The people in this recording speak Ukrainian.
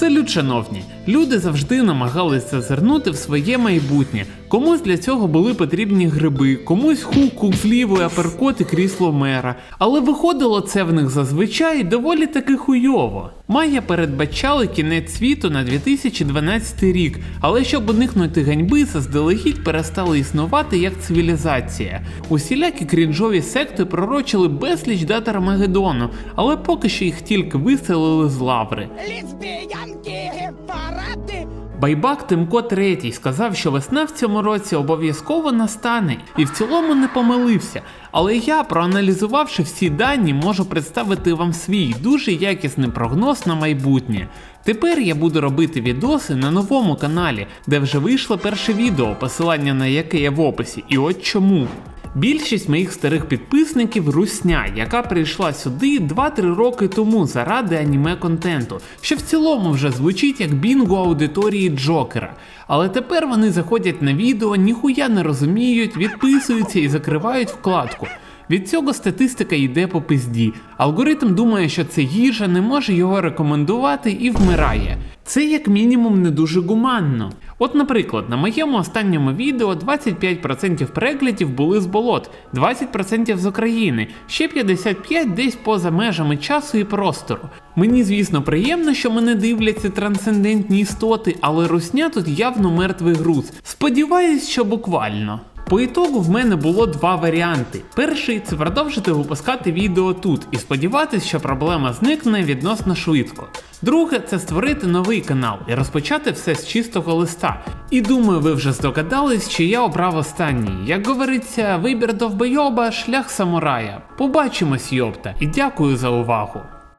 Салют, шановні! Люди завжди намагалися зазирнути в своє майбутнє. Комусь для цього були потрібні гриби, комусь хук, кук злівою, аперкот і крісло мера. Але виходило це в них зазвичай доволі таки хуйово. Майя передбачали кінець світу на 2012 рік, але щоб уникнути ганьби, заздалегідь перестали існувати як цивілізація. Усілякі крінжові секти пророчили безліч дат Армагеддону, але поки що їх тільки виселили з лаври. лесбіянки. Байбак Тимко III сказав, що весна в цьому році обов'язково настане, і в цілому не помилився. Але я, проаналізувавши всі дані, можу представити вам свій дуже якісний прогноз на майбутнє. Тепер я буду робити відоси на новому каналі, де вже вийшло перше відео, посилання на яке є в описі, і от чому. Більшість моїх старих підписників русня, яка прийшла сюди 2-3 роки тому заради аніме контенту, що в цілому вже звучить як бінго аудиторії Джокера. Але тепер вони заходять на відео, ніхуя не розуміють, відписуються і закривають вкладку. Від цього статистика йде по пизді. Алгоритм думає, що це їжа, не може його рекомендувати і вмирає. Це як мінімум не дуже гуманно. От, наприклад, на моєму останньому відео 25% переглядів були з болот, 20% з України, ще 55% десь поза межами часу і простору. Мені, звісно, приємно, що мене дивляться трансцендентні істоти, але русня тут явно мертвий груз. Сподіваюсь, що буквально. По ітогу в мене було два варіанти. Перший це продовжити випускати відео тут і сподіватися, що проблема зникне відносно швидко. Друге це створити новий канал і розпочати все з чистого листа. І думаю, ви вже здогадались, що я обрав останній. Як говориться, вибір довбойоба, шлях самурая. Побачимось, йопта, і дякую за увагу.